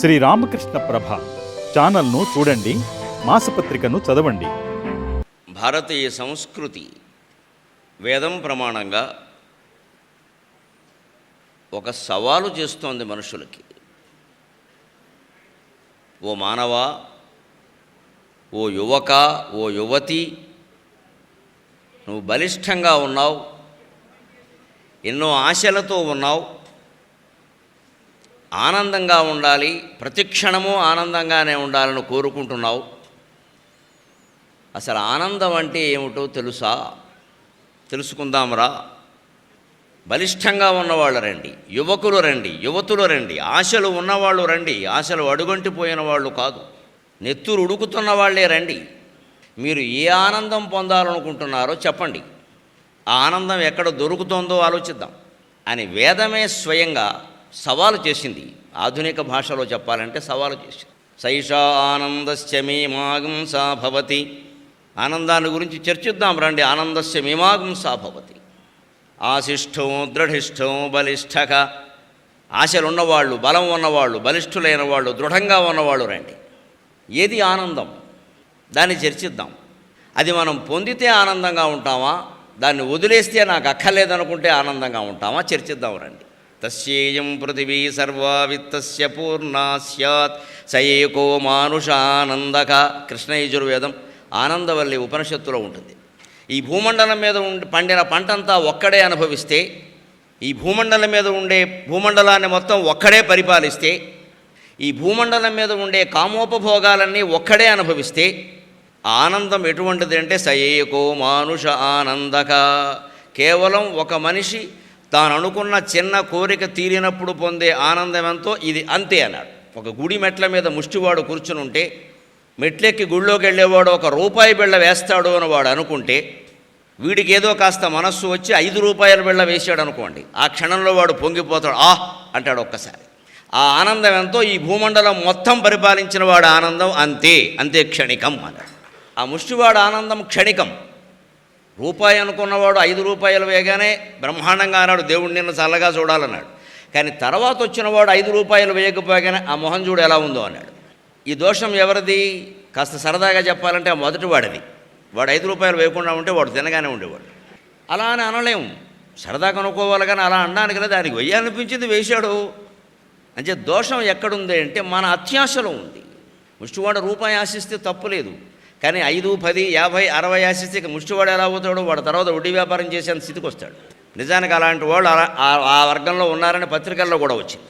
శ్రీ రామకృష్ణ ప్రభ. ఛానల్ను చూడండి మాసపత్రికను చదవండి. భారతీయ సంస్కృతి వేదం ప్రమాణంగా ఒక సవాలు చేస్తోంది మనుషులకి. ఓ మానవ ఓ యువక ఓ యువతి నువ్వు బలిష్టంగా ఉన్నావు ఎన్నో ఆశలతో ఉన్నావు ఆనందంగా ఉండాలి ప్రతిక్షణము ఆనందంగానే ఉండాలని కోరుకుంటున్నావు. అసలు ఆనందం అంటే ఏమిటో తెలుసా? తెలుసుకుందాంరా. బలిష్టంగా ఉన్నవాళ్ళు రండి యువకులు రండి యువతులు రండి ఆశలు ఉన్నవాళ్ళు రండి ఆశలు అడుగంటిపోయిన వాళ్ళు కాదు. నెత్తురు ఉడుకుతున్న వాళ్ళే రండి. మీరు ఏ ఆనందం పొందాలనుకుంటున్నారో చెప్పండి. ఆ ఆనందం ఎక్కడ దొరుకుతుందో ఆలోచిద్దాం. అని వేదమే స్వయంగా సవాలు చేసింది. ఆధునిక భాషలో చెప్పాలంటే సవాలు చేసింది. సైషా ఆనందస్య మీమాగుంసా భవతి. ఆనందాన్ని గురించి చర్చిద్దాం రండి. ఆనందస్య మీమాగుంసా భవతి. ఆశిష్టం దృఢిష్టం బలిష్టక ఆశలు ఉన్నవాళ్ళు బలం ఉన్నవాళ్ళు బలిష్ఠులైన వాళ్ళు దృఢంగా ఉన్నవాళ్ళు రండి. ఏది ఆనందం? దాన్ని చర్చిద్దాం. అది మనం పొందితే ఆనందంగా ఉంటామా? దాన్ని వదిలేస్తే నాకు అక్కర్లేదనుకుంటే ఆనందంగా ఉంటామా? చర్చిద్దాం రండి. తస్యేయం పృథివీ సర్వా విత్తస్య పూర్ణా స్యాత్ స ఏకో మానుషానందక కృష్ణ యజుర్వేదం ఆనందవల్లి ఉపనిషత్తులో ఉంటుంది. ఈ భూమండలం మీద ఉండి పండిన పంటంతా ఒక్కడే అనుభవిస్తే ఈ భూమండలం మీద ఉండే భూమండలాన్ని మొత్తం ఒక్కడే పరిపాలిస్తే ఈ భూమండలం మీద ఉండే కామోపభోగాలన్నీ ఒక్కడే అనుభవిస్తే ఆనందం ఎటువంటిది అంటే సయేకో మానుష ఆనందక కేవలం ఒక మనిషి తాను అనుకున్న చిన్న కోరిక తీరినప్పుడు పొందే ఆనందం ఎంతో? ఇది అంతే అన్నాడు. ఒక గుడి మెట్ల మీద ముష్టివాడు కూర్చుని ఉంటే మెట్లెక్కి గుళ్ళోకి వెళ్ళేవాడు ఒక రూపాయి బిళ్ళ వేస్తాడు అని వాడు అనుకుంటే వీడికి ఏదో కాస్త మనస్సు వచ్చి ఐదు రూపాయల బిళ్ళ వేసాడు అనుకోండి. ఆ క్షణంలో వాడు పొంగిపోతాడు. ఆహ్ అంటాడు ఒక్కసారి. ఆ ఆనందం ఎంతో? ఈ భూమండలం మొత్తం పరిపాలించిన వాడు ఆనందం అంతే. అంతే క్షణికం అన్నాడు. ఆ ముష్టివాడు ఆనందం క్షణికం. రూపాయి అనుకున్నవాడు ఐదు రూపాయలు వేయగానే బ్రహ్మాండంగా అన్నాడు దేవుడు నిన్ను చల్లగా చూడాలన్నాడు. కానీ తర్వాత వచ్చినవాడు ఐదు రూపాయలు వేయకపోగానే ఆ మొహం చూడు ఎలా ఉందో అన్నాడు. ఈ దోషం ఎవరిది? కాస్త సరదాగా చెప్పాలంటే ఆ మొదటి వాడిది. వాడు ఐదు రూపాయలు వేయకుండా ఉంటే వాడు తినగానే ఉండేవాడు. అలా అని అనలేము సరదాగా అనుకోవాలి కానీ అలా అనడానికి కదా దానికి వెయ్యాలనిపించింది వేశాడు. అంటే దోషం ఎక్కడుంది అంటే మన అత్యాశలో ఉంది. ముష్టివాడు రూపాయి ఆశిస్తే తప్పులేదు కానీ ఐదు పది యాభై అరవై ఆశిస్తే ఇక ముష్టివాడు ఎలా అవుతాడో వాడు తర్వాత వడ్డీ వ్యాపారం చేసేంత స్థితికి వస్తాడు. నిజానికి అలాంటి వాళ్ళు ఆ- ఆ వర్గంలో ఉన్నారని పత్రికల్లో కూడా వచ్చింది.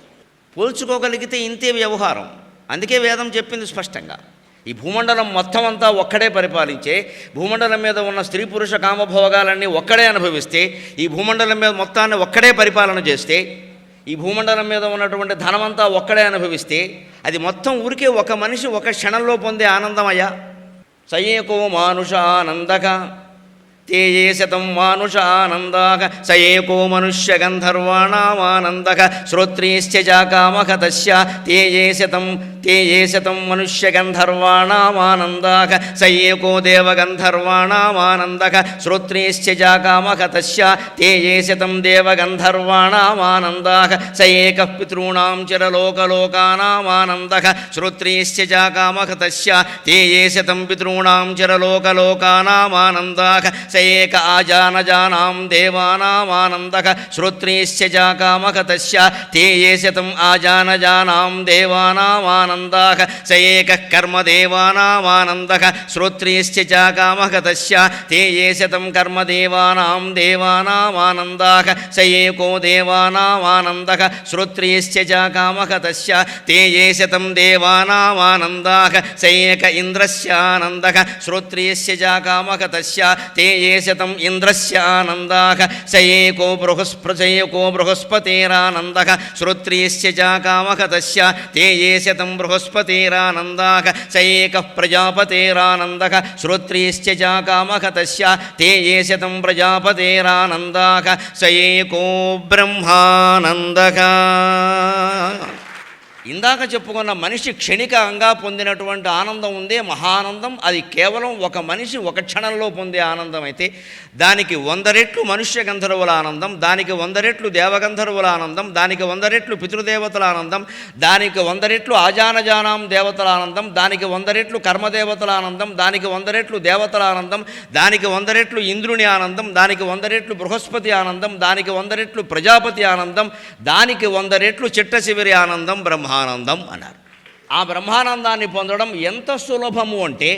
పోల్చుకోగలిగితే ఇంతే వ్యవహారం. అందుకే వేదం చెప్పింది స్పష్టంగా. ఈ భూమండలం మొత్తం అంతా ఒక్కడే పరిపాలించే భూమండలం మీద ఉన్న స్త్రీ పురుష కామభోగాలన్నీ ఒక్కడే అనుభవిస్తే ఈ భూమండలం మీద మొత్తాన్ని ఒక్కడే పరిపాలన చేస్తే ఈ భూమండలం మీద ఉన్నటువంటి ధనమంతా ఒక్కడే అనుభవిస్తే అది మొత్తం ఊరికే ఒక మనిషి ఒక క్షణంలో పొందే ఆనందమయ్యా? సయేకో మానుషానందక. ते ये शतं मानुषानन्दाः स एको मनुष्यगन्धर्वाणामानन्दः श्रोत्रियश्च चाकामः तस्य ते ये शतं ते ये शतं मनुष्यगन्धर्वाणामानन्दाः स एको देवगन्धर्वाणामानन्दः श्रोत्रियश्च चाकामः तस्य ते ये शतं देवगन्धर्वाणामानन्दाः स एकः पितॄणां चिरलोकलोकानामानन्दः श्रोत्रियश्च चाकामः तस्य ते ये शतं पितॄणां चिरलोकलोकानामानन्दाः स ఏక ఆజానజానాం దేవానామానందక శ్రోత్రీశ్చ జాకామక తస్య తే ఏ శతం ఆజానజానాం దేవానామానందాక స ఏక కర్మ దేవానామానందక శ్రోత్రీశ్చ జాకామక తస్య తే ఏ శతం కర్మ దేవానాం దేవానామానందాక స ఏకో దేవానామానందక శ్రోత్రీశ్చ జాకామక తస్య తే ఏ శతం దేవానామానందాక స ఏక ఇంద్రస్యానందక శ్రోత్రీశ్చ జాకామక తస్య తే ఏ శతం ఇంద్రస్య ఆనందాక సయేకో బృహస్పృచయకో బృహస్పతేరానందక శ్రోత్రియస్య చాకామకతస్య తేయే శతం బృహస్పతేరానందాక సయేక ప్రజాపతేరానందక శ్రోత్రియస్య చాకామకతస్య తేయే శతం ప్రజాపతేరానందాక సయేకో బ్రహ్మానందక ఇందాక చెప్పుకున్న మనిషి క్షణికంగా పొందినటువంటి ఆనందం ఉందే మహానందం అది కేవలం ఒక మనిషి ఒక క్షణంలో పొందే ఆనందం అయితే దానికి వంద రెట్లు మనుష్య గంధర్వుల ఆనందం దానికి వంద రెట్లు దేవగంధర్వుల ఆనందం దానికి వంద రెట్లు పితృదేవతల ఆనందం దానికి వంద రెట్లు ఆజానజానాం దేవతల ఆనందం దానికి వంద రెట్లు కర్మదేవతల ఆనందం దానికి వంద రెట్లు దేవతల ఆనందం దానికి వంద రెట్లు ఇంద్రుని ఆనందం దానికి వంద రెట్లు బృహస్పతి ఆనందం దానికి వంద రెట్లు ప్రజాపతి ఆనందం దానికి వంద రెట్లు చిట్టశిబిరి ఆనందం బ్రహ్మ బ్రహ్మానందం అన్నారు. ఆ బ్రహ్మానందాన్ని పొందడం ఎంత సులభము అంటే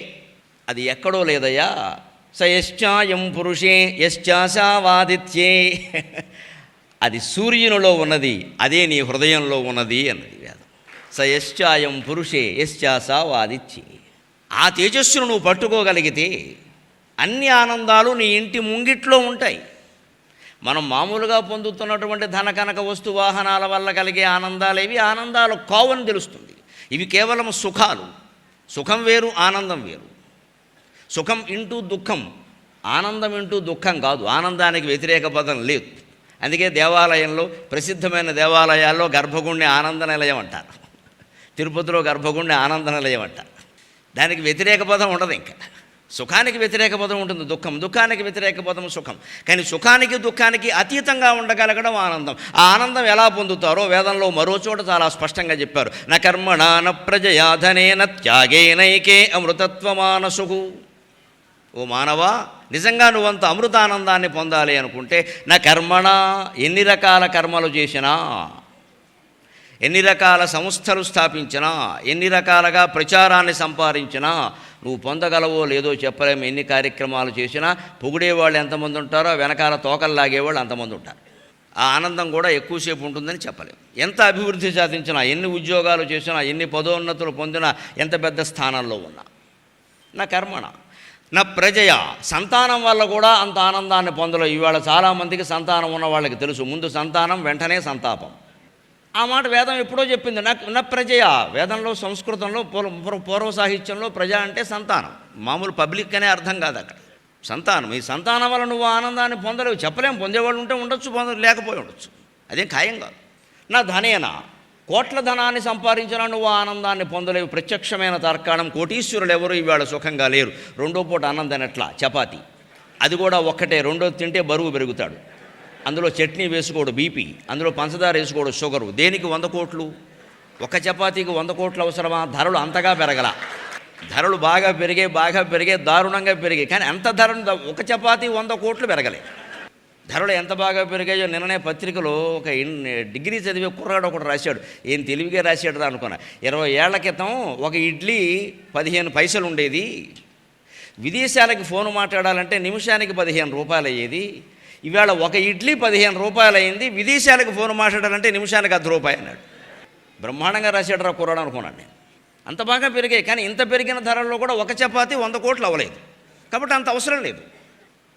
అది ఎక్కడో లేదయ్యా. స యశ్చాయం పురుషే యశ్చాశావాదిత్యే అది సూర్యునిలో ఉన్నది అదే నీ హృదయంలో ఉన్నది అన్నది వేదం. స యశ్చాయం పురుషే యశ్చాశావాదిత్యే ఆ తేజస్సును నువ్వు పట్టుకోగలిగితే అన్ని ఆనందాలు నీ ఇంటి ముంగిట్లో ఉంటాయి. మనం మామూలుగా పొందుతున్నటువంటి ధన కనక వస్తు వాహనాల వల్ల కలిగే ఆనందాలు ఇవి ఆనందాలు కావని తెలుస్తుంది. ఇవి కేవలం సుఖాలు. సుఖం వేరు ఆనందం వేరు. సుఖం ఇంటూ దుఃఖం. ఆనందం ఇంటూ దుఃఖం కాదు. ఆనందానికి వ్యతిరేక పదం లేదు. అందుకే దేవాలయంలో ప్రసిద్ధమైన దేవాలయాల్లో గర్భగుండి ఆనంద నిలయం అంటారు. తిరుపతిలో గర్భగుండి ఆనంద నిలయం అంటారు. దానికి వ్యతిరేక పదం ఉండదు ఇంకా. సుఖానికి వ్యతిరేక పదం ఉంటుంది దుఃఖం. దుఃఖానికి వ్యతిరేక పదం సుఖం. కానీ సుఖానికి దుఃఖానికి అతీతంగా ఉండగలగడం ఆనందం. ఆ ఆనందం ఎలా పొందుతారో వేదంలో మరో చోట చాలా స్పష్టంగా చెప్పారు. న కర్మణ న ప్రజయాధనేన త్యాగేనైకే అమృతత్వమానసుకు ఓ మానవా నిజంగా నువ్వంత అమృతానందాన్ని పొందాలి అనుకుంటే నా కర్మణ ఎన్ని రకాల కర్మలు చేసినా ఎన్ని రకాల సంస్థలు స్థాపించినా ఎన్ని రకాలుగా ప్రచారాన్ని సంపాదించినా నువ్వు పొందగలవో లేదో చెప్పలేము. ఎన్ని కార్యక్రమాలు చేసినా పొగిడేవాళ్ళు ఎంతమంది ఉంటారో వెనకాల తోకలు లాగేవాళ్ళు అంతమంది ఉంటారు. ఆ ఆనందం కూడా ఎక్కువసేపు ఉంటుందని చెప్పలేము ఎంత అభివృద్ధి సాధించినా ఎన్ని ఉద్యోగాలు చేసినా ఎన్ని పదోన్నతులు పొందినా ఎంత పెద్ద స్థానంలో ఉన్నా. నా కర్మణ నా ప్రజయ సంతానం వల్ల కూడా అంత ఆనందాన్ని పొందలేవు. ఇవాళ చాలామందికి సంతానం ఉన్న వాళ్ళకి తెలుసు. ముందు సంతానం వెంటనే సంతాపం. ఆ మాట వేదం ఎప్పుడో చెప్పింది. నా నా ప్రజయ? వేదంలో సంస్కృతంలో పూర్వ పూర్వ- సాహిత్యంలో ప్రజ అంటే సంతానం. మామూలు పబ్లిక్ అనే అర్థం కాదు అక్కడ. సంతానం. ఈ సంతానం వల్ల నువ్వు ఆనందాన్ని పొందలేవు. చెప్పలేము పొందేవాళ్ళు ఉంటే ఉండొచ్చు పొంద లేకపోయి ఉండొచ్చు. అదేం ఖాయం కాదు. నా ధనేనా? కోట్ల ధనాన్ని సంపాదించినా నువ్వు ఆనందాన్ని పొందలేవు. ప్రత్యక్షమైన తర్కాణం. కోటీశ్వరులు ఎవరు? ఇవాళ సుఖంగా లేరు. రెండో పూట ఆనందం ఎట్లా చపాతి. అది కూడా ఒక్కటే. రెండో తింటే బరువు పెరుగుతాడు. అందులో చట్నీ వేసుకోడు బీపీ అందులో పంచదార వేసుకోడు షుగరు. దేనికి వంద కోట్లు? ఒక చపాతీకి వంద కోట్లు అవసరమా? ధరలు అంతగా పెరగల. ధరలు బాగా పెరిగే బాగా పెరిగే దారుణంగా పెరిగాయి కానీ అంత ధర ఒక చపాతీ వంద కోట్లు పెరగలే. ధరలు ఎంత బాగా పెరిగాయో నిన్ననే పత్రికలో ఒక డిగ్రీ చదివే కుర్రాడు ఒకడు రాశాడు. ఏం తెలివిగా రాశాడు అనుకున్నా. ఇరవై ఏళ్ళ క్రితం ఒక ఇడ్లీ పదిహేను పైసలు ఉండేది. విదేశాలకి ఫోన్ మాట్లాడాలంటే నిమిషానికి పదిహేను రూపాయలు అయ్యేది ఇవాళ ఒక ఇడ్లీ పదిహేను రూపాయలు అయింది విదేశాలకు ఫోన్ మాట్లాడాలంటే నిమిషానికి అర్ధ రూపాయి అన్నాడు. బ్రహ్మాండంగా రాశాడు రా కుర్రాడు అనుకున్నాను నేను. అంత బాగా పెరిగాయి కానీ ఇంత పెరిగిన ధరల్లో కూడా ఒక చపాతి వంద కోట్లు అవ్వలేదు. కాబట్టి అంత అవసరం లేదు.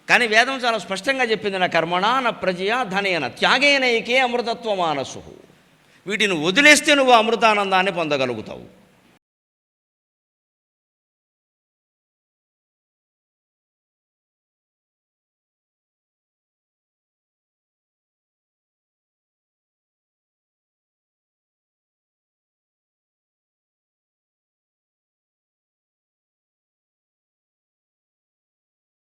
కానీ వేదం చాలా స్పష్టంగా చెప్పింది నా కర్మణ నా ప్రజయ ధనేన త్యాగేనైకే అమృతత్వ మానసు వీటిని వదిలేస్తే నువ్వు అమృతానందాన్ని పొందగలుగుతావు.